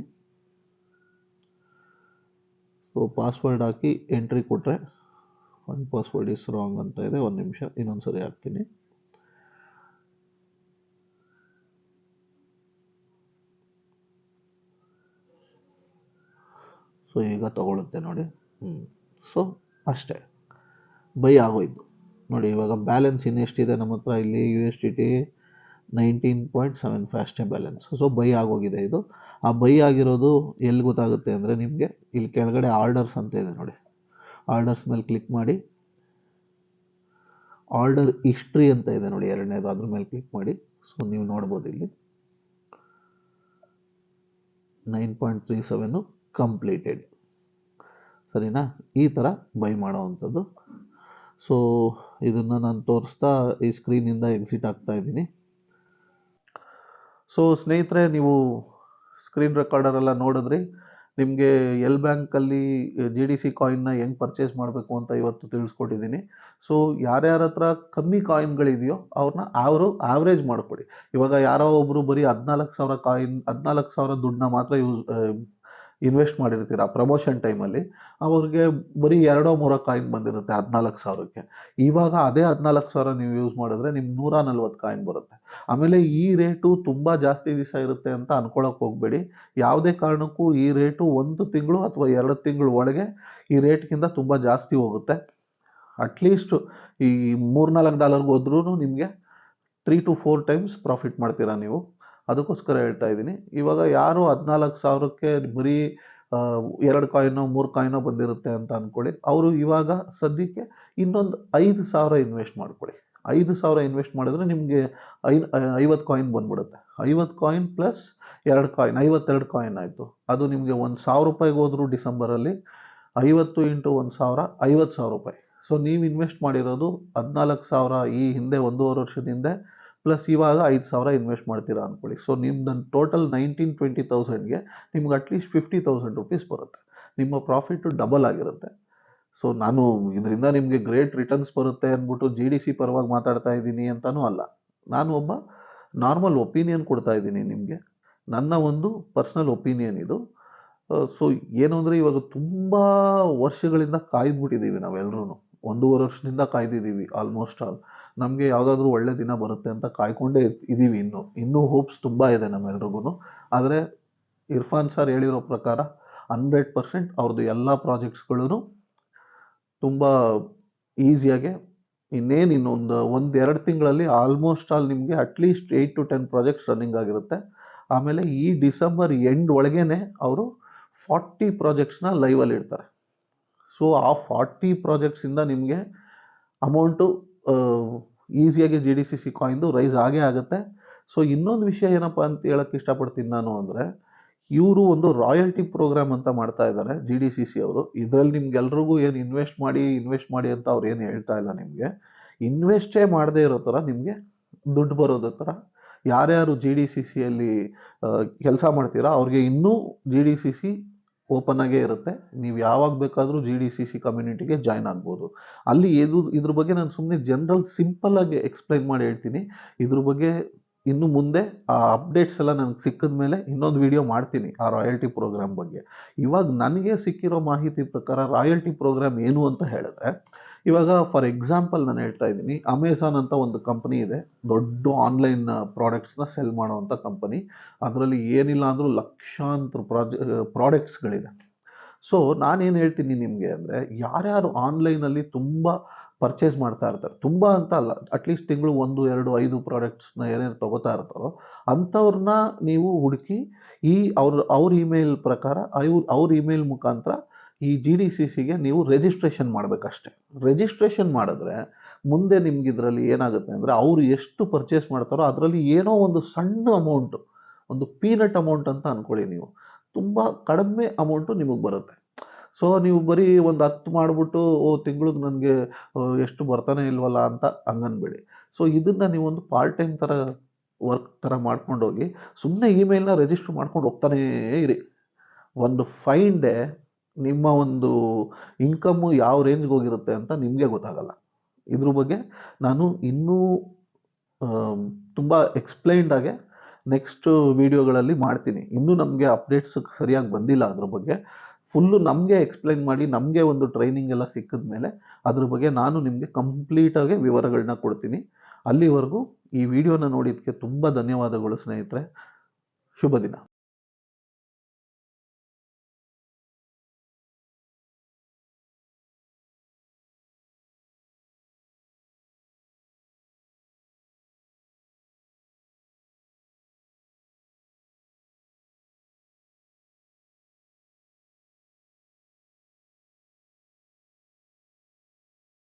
ಸೊ ಪಾಸ್ವರ್ಡ್ ಹಾಕಿ ಎಂಟ್ರಿ ಕೊಟ್ಟರೆ ಒಂದು ಪಾಸ್ವರ್ಡ್ ಇಸ್ ರಾಂಗ್ ಅಂತ ಇದೆ. ಒಂದು ನಿಮಿಷ ಇನ್ನೊಂದು ಸರಿ ಹಾಕ್ತೀನಿ. ಸೊ ಈಗ ತಗೊಳುತ್ತೆ ನೋಡಿ. ಹ್ಞೂ ಸೊ ಅಷ್ಟೇ. ಬೈ ಆಗೋಯ್ತು. ನೋಡಿ ಇವಾಗ ಬ್ಯಾಲೆನ್ಸ್ ಇನ್ನೆಷ್ಟಿದೆ ನಮ್ಮ ಹತ್ರ? ಇಲ್ಲಿ U S T T nineteen point seven five ಅಷ್ಟೇ ಬ್ಯಾಲೆನ್ಸ್ ಸೊ ಬೈ ಆಗೋಗಿದೆ ಇದು. ಆ ಬೈ ಆಗಿರೋದು ಎಲ್ಲಿ ಗೊತ್ತಾಗುತ್ತೆ ಅಂದರೆ ನಿಮಗೆ ಇಲ್ಲಿ ಕೆಳಗಡೆ ಆರ್ಡರ್ಸ್ ಅಂತ ಇದೆ ನೋಡಿ. ಆರ್ಡರ್ಸ್ ಮೇಲೆ ಕ್ಲಿಕ್ ಮಾಡಿ. ಆರ್ಡರ್ ಹಿಸ್ಟ್ರಿ ಅಂತ ಇದೆ ನೋಡಿ ಎರಡನೇದು. ಅದ್ರ ಮೇಲೆ ಕ್ಲಿಕ್ ಮಾಡಿ. ಸೊ ನೀವು ನೋಡ್ಬೋದು ಇಲ್ಲಿ. ನೈನ್ ಪಾಯಿಂಟ್ ತ್ರೀ ಸೆವೆನ್ನು ಕಂಪ್ಲೀಟೆಡ್ ಸರಿನಾ? ಈ ಥರ ಬೈ ಮಾಡೋವಂಥದ್ದು. ಸೊ ಇದನ್ನು ನಾನು ತೋರಿಸ್ತಾ ಈ ಸ್ಕ್ರೀನಿಂದ ಎಕ್ಸಿಟ್ ಆಗ್ತಾ ಇದ್ದೀನಿ. ಸೊ ಸ್ನೇಹಿತರೆ, ನೀವು ಸ್ಕ್ರೀನ್ ರೆಕಾರ್ಡರೆಲ್ಲ ನೋಡಿದ್ರಿ. ನಿಮಗೆ ಎಲ್ ಬ್ಯಾಂಕಲ್ಲಿ ಜಿ ಡಿ ಸಿ ಕಾಯಿನ್ನ ಹೆಂಗೆ ಪರ್ಚೇಸ್ ಮಾಡಬೇಕು ಅಂತ ಇವತ್ತು ತಿಳಿಸ್ಕೊಟ್ಟಿದ್ದೀನಿ. ಸೊ ಯಾರ್ಯಾರ ಹತ್ರ ಕಮ್ಮಿ ಕಾಯಿನ್ಗಳಿದೆಯೋ ಅವ್ರನ್ನ ಅವರು ಆವ್ರೇಜ್ ಮಾಡಿಕೊಡಿ. ಇವಾಗ ಯಾರೋ ಒಬ್ಬರು ಬರೀ ಹದಿನಾಲ್ಕು ಸಾವಿರ ಕಾಯಿನ್ ಹದಿನಾಲ್ಕು ಸಾವಿರ ದುಡ್ಡನ್ನ ಮಾತ್ರ ಯೂಸ್ ಇನ್ವೆಸ್ಟ್ ಮಾಡಿರ್ತೀರ ಪ್ರಮೋಷನ್ ಟೈಮಲ್ಲಿ, ಅವ್ರಿಗೆ ಬರೀ ಎರಡೋ ಮೂರೋ ಕಾಯಿನ್ ಬಂದಿರುತ್ತೆ ಹದಿನಾಲ್ಕು ಸಾವಿರಕ್ಕೆ. ಇವಾಗ ಅದೇ ಹದಿನಾಲ್ಕು ಸಾವಿರ ನೀವು ಯೂಸ್ ಮಾಡಿದ್ರೆ ನಿಮ್ಗೆ ನೂರ ನಲ್ವತ್ತು ಕಾಯಿನ್ ಬರುತ್ತೆ. ಆಮೇಲೆ ಈ ರೇಟು ತುಂಬ ಜಾಸ್ತಿ ದಿವಸ ಇರುತ್ತೆ ಅಂತ ಅನ್ಕೊಳಕ್ಕೆ ಹೋಗಬೇಡಿ. ಯಾವುದೇ ಕಾರಣಕ್ಕೂ ಈ ರೇಟು ಒಂದು ತಿಂಗಳು ಅಥವಾ ಎರಡು ತಿಂಗಳು ಒಳಗೆ ಈ ರೇಟ್ಗಿಂತ ತುಂಬ ಜಾಸ್ತಿ ಹೋಗುತ್ತೆ. ಅಟ್ಲೀಸ್ಟ್ ಈ ಮೂರ್ನಾಲ್ಕು ಡಾಲರ್ಗೆ ಹೋದ್ರೂ ನಿಮಗೆ three to four times profit ಮಾಡ್ತೀರಾ ನೀವು. ಅದಕ್ಕೋಸ್ಕರ ಹೇಳ್ತಾ ಇದ್ದೀನಿ. ಇವಾಗ ಯಾರು ಹದಿನಾಲ್ಕು ಸಾವಿರಕ್ಕೆ ಬರೀ ಎರಡು ಕಾಯಿನೋ, ಮೂರು ಕಾಯಿನೋ ಬಂದಿರುತ್ತೆ ಅಂತ ಅಂದ್ಕೊಳ್ಳಿ ಅವರು ಇವಾಗ ಸದ್ಯಕ್ಕೆ ಇನ್ನೊಂದು ಐದು ಸಾವಿರ ಇನ್ವೆಸ್ಟ್ ಮಾಡ್ಕೊಳ್ಳಿ. ಐದು ಸಾವಿರ ಇನ್ವೆಸ್ಟ್ ಮಾಡಿದ್ರೆ ನಿಮಗೆ ಐ ಐವತ್ತು ಕಾಯಿನ್ ಬಂದ್ಬಿಡುತ್ತೆ. ಐವತ್ತು ಕಾಯಿನ್ ಪ್ಲಸ್ ಎರಡು ಕಾಯಿನ್, ಐವತ್ತೆರಡು ಕಾಯಿನ್ ಆಯಿತು. ಅದು ನಿಮಗೆ ಒಂದು ಸಾವಿರ ರೂಪಾಯಿಗೆ ಹೋದ್ರು ಡಿಸೆಂಬರಲ್ಲಿ, ಐವತ್ತು ಇಂಟು ಒಂದು ಸಾವಿರ, ಐವತ್ತು ಸಾವಿರ ರೂಪಾಯಿ. ಸೊ, ನೀವು ಇನ್ವೆಸ್ಟ್ ಮಾಡಿರೋದು ಹದಿನಾಲ್ಕು ಸಾವಿರ ಈ ಹಿಂದೆ ಒಂದೂವರೆ ವರ್ಷದ ಹಿಂದೆ ಪ್ಲಸ್ ಇವಾಗ ಐದು ಸಾವಿರ ಇನ್ವೆಸ್ಟ್ ಮಾಡ್ತೀರಾ ಅಂದ್ಕೊಳ್ಳಿ ಸೊ ನಿಮ್ದು ಟೋಟಲ್ ನೈನ್ಟೀನ್ ಟ್ವೆಂಟಿ ತೌಸಂಡ್ಗೆ ನಿಮ್ಗೆ ಅಟ್ಲೀಸ್ಟ್ ಫಿಫ್ಟಿ ತೌಸಂಡ್ ರುಪೀಸ್ ಬರುತ್ತೆ. ನಿಮ್ಮ ಪ್ರಾಫಿಟ್ಟು ಡಬಲ್ ಆಗಿರುತ್ತೆ. ಸೊ ನಾನು ಇದರಿಂದ ನಿಮಗೆ ಗ್ರೇಟ್ ರಿಟರ್ನ್ಸ್ ಬರುತ್ತೆ ಅಂದ್ಬಿಟ್ಟು ಜಿ ಡಿ ಸಿ ಪರವಾಗಿ ಮಾತಾಡ್ತಾ ಇದ್ದೀನಿ ಅಂತಲೂ ಅಲ್ಲ. ನಾನು ಒಬ್ಬ ನಾರ್ಮಲ್ ಒಪಿನಿಯನ್ ಕೊಡ್ತಾ ಇದ್ದೀನಿ ನಿಮಗೆ. ನನ್ನ ಒಂದು ಪರ್ಸ್ನಲ್ ಒಪಿನಿಯನ್ ಇದು. ಸೊ ಏನು ಅಂದರೆ ಇವಾಗ ತುಂಬ ವರ್ಷಗಳಿಂದ ಕಾಯ್ದುಬಿಟ್ಟಿದ್ದೀವಿ ನಾವೆಲ್ಲರೂ ಒಂದೂವರೆ ವರ್ಷದಿಂದ ಕಾಯ್ದಿದ್ದೀವಿ ಆಲ್ಮೋಸ್ಟ್ ಆಲ್ ನಮಗೆ ಯಾವುದಾದ್ರೂ ಒಳ್ಳೆ ದಿನ ಬರುತ್ತೆ ಅಂತ ಕಾಯ್ಕೊಂಡೇ ಇದ್ದೀವಿ ಇನ್ನೂ. ಇನ್ನೂ ಹೋಪ್ಸ್ ತುಂಬ ಇದೆ ನಮ್ಮೆಲ್ರಿಗೂ ಆದರೆ ಇರ್ಫಾನ್ ಸರ್ ಹೇಳಿರೋ ಪ್ರಕಾರ ಹಂಡ್ರೆಡ್ ಪರ್ಸೆಂಟ್ ಅವ್ರದ್ದು ಎಲ್ಲ ಪ್ರಾಜೆಕ್ಟ್ಸ್ಗಳೂ ತುಂಬ ಈಸಿಯಾಗೆ ಇನ್ನೇನು ಇನ್ನೊಂದು ಒಂದು ಎರಡು ತಿಂಗಳಲ್ಲಿ ಆಲ್ಮೋಸ್ಟ್ ಆಲ್ ನಿಮಗೆ at least eight to ten projects running ಆಗಿರುತ್ತೆ. ಆಮೇಲೆ ಈ ಡಿಸೆಂಬರ್ ಎಂಡ್ ಒಳಗೇನೆ ಅವರು ಫಾರ್ಟಿ ಪ್ರಾಜೆಕ್ಟ್ಸ್ನ ಲೈವಲ್ಲಿ ಇಡ್ತಾರೆ. ಸೊ ಆ ಫಾರ್ಟಿ ಪ್ರಾಜೆಕ್ಟ್ಸಿಂದ ನಿಮಗೆ ಅಮೌಂಟು ಈಸಿಯಾಗಿ ಜಿ ಡಿ ಸಿ ಸಿ ಕಾಯಿಂದು ರೈಸ್ ಆಗೇ ಆಗುತ್ತೆ. ಸೊ ಇನ್ನೊಂದು ವಿಷಯ ಏನಪ್ಪ ಅಂತ ಹೇಳಕ್ಕೆ ಇಷ್ಟಪಡ್ತೀನಿ ನಾನು ಅಂದರೆ, ಇವರು ಒಂದು ರಾಯಲ್ಟಿ ಪ್ರೋಗ್ರಾಮ್ ಅಂತ ಮಾಡ್ತಾ ಇದ್ದಾರೆ ಜಿ ಡಿ ಸಿ ಸಿ ಅವರು. ಇದರಲ್ಲಿ ನಿಮ್ಗೆಲ್ರಿಗೂ ಏನು ಇನ್ವೆಸ್ಟ್ ಮಾಡಿ ಇನ್ವೆಸ್ಟ್ ಮಾಡಿ ಅಂತ ಅವ್ರು ಏನು ಹೇಳ್ತಾ ಇಲ್ಲ ನಿಮಗೆ. ಇನ್ವೆಸ್ಟೇ ಮಾಡದೇ ಇರೋ ಥರ ನಿಮಗೆ ದುಡ್ಡು ಬರೋದ ಥರ. ಯಾರ್ಯಾರು ಜಿ ಡಿ ಸಿ ಸಿಯಲ್ಲಿ ಕೆಲಸ ಮಾಡ್ತೀರಾ, ಅವ್ರಿಗೆ ಇನ್ನೂ G D C C open ಆಗೇ ಇರುತ್ತೆ. ನೀವು ಯಾವಾಗ ಬೇಕಾದರೂ ಜಿ ಡಿ ಸಿ ಸಿ ಕಮ್ಯುನಿಟಿಗೆ ಜಾಯ್ನ್ ಆಗ್ಬೋದು. ಅಲ್ಲಿ ಇದು, ಇದ್ರ ಬಗ್ಗೆ ನಾನು ಸುಮ್ಮನೆ ಜನರಲ್ ಸಿಂಪಲ್ ಆಗಿ ಎಕ್ಸ್ಪ್ಲೈನ್ ಮಾಡಿ ಹೇಳ್ತೀನಿ. ಇದ್ರ ಬಗ್ಗೆ ಇನ್ನು ಮುಂದೆ ಆ ಅಪ್ಡೇಟ್ಸ್ ಎಲ್ಲ ನನಗೆ ಸಿಕ್ಕಿದ ಮೇಲೆ ಇನ್ನೊಂದು ವಿಡಿಯೋ ಮಾಡ್ತೀನಿ ಆ ರಾಯಲ್ಟಿ ಪ್ರೋಗ್ರಾಮ್ ಬಗ್ಗೆ. ಇವಾಗ ನನಗೆ ಸಿಕ್ಕಿರೋ ಮಾಹಿತಿ ಪ್ರಕಾರ ರಾಯಲ್ಟಿ ಪ್ರೋಗ್ರಾಮ್ ಏನು ಅಂತ ಹೇಳಿದ್ರೆ ಇವಾಗ ಫಾರ್ ಎಕ್ಸಾಂಪಲ್ ನಾನು ಹೇಳ್ತಾ ಇದ್ದೀನಿ ಅಮೆಝಾನ್ ಅಂತ ಒಂದು ಕಂಪನಿ ಇದೆ, ದೊಡ್ಡ ಆನ್ಲೈನ್ ಪ್ರಾಡಕ್ಟ್ಸ್ನ ಸೆಲ್ ಮಾಡುವಂಥ ಕಂಪನಿ ಅದರಲ್ಲಿ ಏನಿಲ್ಲ ಅಂದರೂ ಲಕ್ಷಾಂತರ ಪ್ರಾಜೆ ಪ್ರಾಡಕ್ಟ್ಸ್ಗಳಿದೆ ಸೊ ನಾನೇನು ಹೇಳ್ತೀನಿ ನಿಮಗೆ ಅಂದರೆ, ಯಾರ್ಯಾರು ಆನ್ಲೈನಲ್ಲಿ ತುಂಬ ಪರ್ಚೇಸ್ ಮಾಡ್ತಾ ಇರ್ತಾರೆ, ತುಂಬ ಅಂತ ಅಲ್ಲ ಅಟ್ಲೀಸ್ಟ್ ತಿಂಗಳು ಒಂದು, ಎರಡು, ಐದು ಪ್ರಾಡಕ್ಟ್ಸ್ನ ಏನೇನು ತಗೋತಾ ಇರ್ತಾರೋ, ಅಂಥವ್ರನ್ನ ನೀವು ಹುಡುಕಿ ಈ ಅವ್ರ ಅವ್ರ ಇಮೇಲ್ ಪ್ರಕಾರ ಅವ್ರ ಅವ್ರ ಇಮೇಲ್ ಮುಖಾಂತರ ಈ ಜಿ ಡಿ ಸಿ ಸಿಗೆ ನೀವು ರಿಜಿಸ್ಟ್ರೇಷನ್ ಮಾಡಬೇಕಷ್ಟೆ. ರಿಜಿಸ್ಟ್ರೇಷನ್ ಮಾಡಿದ್ರೆ ಮುಂದೆ ನಿಮ್ಗೆ ಇದರಲ್ಲಿ ಏನಾಗುತ್ತೆ ಅಂದರೆ ಅವರು ಎಷ್ಟು ಪರ್ಚೇಸ್ ಮಾಡ್ತಾರೋ ಅದರಲ್ಲಿ ಏನೋ ಒಂದು ಸಣ್ಣ ಅಮೌಂಟು ಒಂದು ಪೀನಟ್ ಅಮೌಂಟ್ ಅಂತ ಅಂದ್ಕೊಳ್ಳಿ ನೀವು. ತುಂಬ ಕಡಿಮೆ ಅಮೌಂಟು ನಿಮಗೆ ಬರುತ್ತೆ. ಸೊ ನೀವು ಬರೀ ಒಂದು ಹತ್ತು ಮಾಡಿಬಿಟ್ಟು, ಓ, ತಿಂಗಳಿಗೆ ನನಗೆ ಎಷ್ಟು ಬರ್ತಾನೆ ಇಲ್ವಲ್ಲ ಅಂತ ಹಂಗನ್ಬೇಡಿ. ಸೊ ಇದನ್ನು ನೀವು ಒಂದು ಪಾರ್ಟ್ ಟೈಮ್ ಥರ ವರ್ಕ್ ಥರ ಮಾಡ್ಕೊಂಡೋಗಿ ಸುಮ್ಮನೆ ಇಮೇಲ್ನ ರಿಜಿಸ್ಟರ್ ಮಾಡ್ಕೊಂಡು ಹೋಗ್ತಾನೇ ಇರಿ. ಒಂದು ಫೈನ್ ಡೇ ನಿಮ್ಮ ಒಂದು ಇನ್ಕಮ್ಮು ಯಾವ ರೇಂಜ್ಗೆ ಹೋಗಿರುತ್ತೆ ಅಂತ ನಿಮಗೆ ಗೊತ್ತಾಗಲ್ಲ. ಇದ್ರ ಬಗ್ಗೆ ನಾನು ಇನ್ನೂ ತುಂಬ ಎಕ್ಸ್ಪ್ಲೈನ್ಡಾಗೆ ನೆಕ್ಸ್ಟ್ ವೀಡಿಯೋಗಳಲ್ಲಿ ಮಾಡ್ತೀನಿ. ಇನ್ನೂ ನಮಗೆ ಅಪ್ಡೇಟ್ಸ್ ಸರಿಯಾಗಿ ಬಂದಿಲ್ಲ ಅದ್ರ ಬಗ್ಗೆ. ಫುಲ್ಲು ನಮಗೆ ಎಕ್ಸ್ಪ್ಲೈನ್ ಮಾಡಿ, ನಮಗೆ ಒಂದು ಟ್ರೈನಿಂಗ್ ಎಲ್ಲ ಸಿಕ್ಕಿದ ಮೇಲೆ ಅದ್ರ ಬಗ್ಗೆ ನಾನು ನಿಮಗೆ ಕಂಪ್ಲೀಟಾಗಿ ವಿವರಗಳನ್ನ ಕೊಡ್ತೀನಿ. ಅಲ್ಲಿವರೆಗೂ ಈ ವಿಡಿಯೋನ ನೋಡಿದ್ದಕ್ಕೆ ತುಂಬ ಧನ್ಯವಾದಗಳು ಸ್ನೇಹಿತರೆ. ಶುಭ ದಿನ.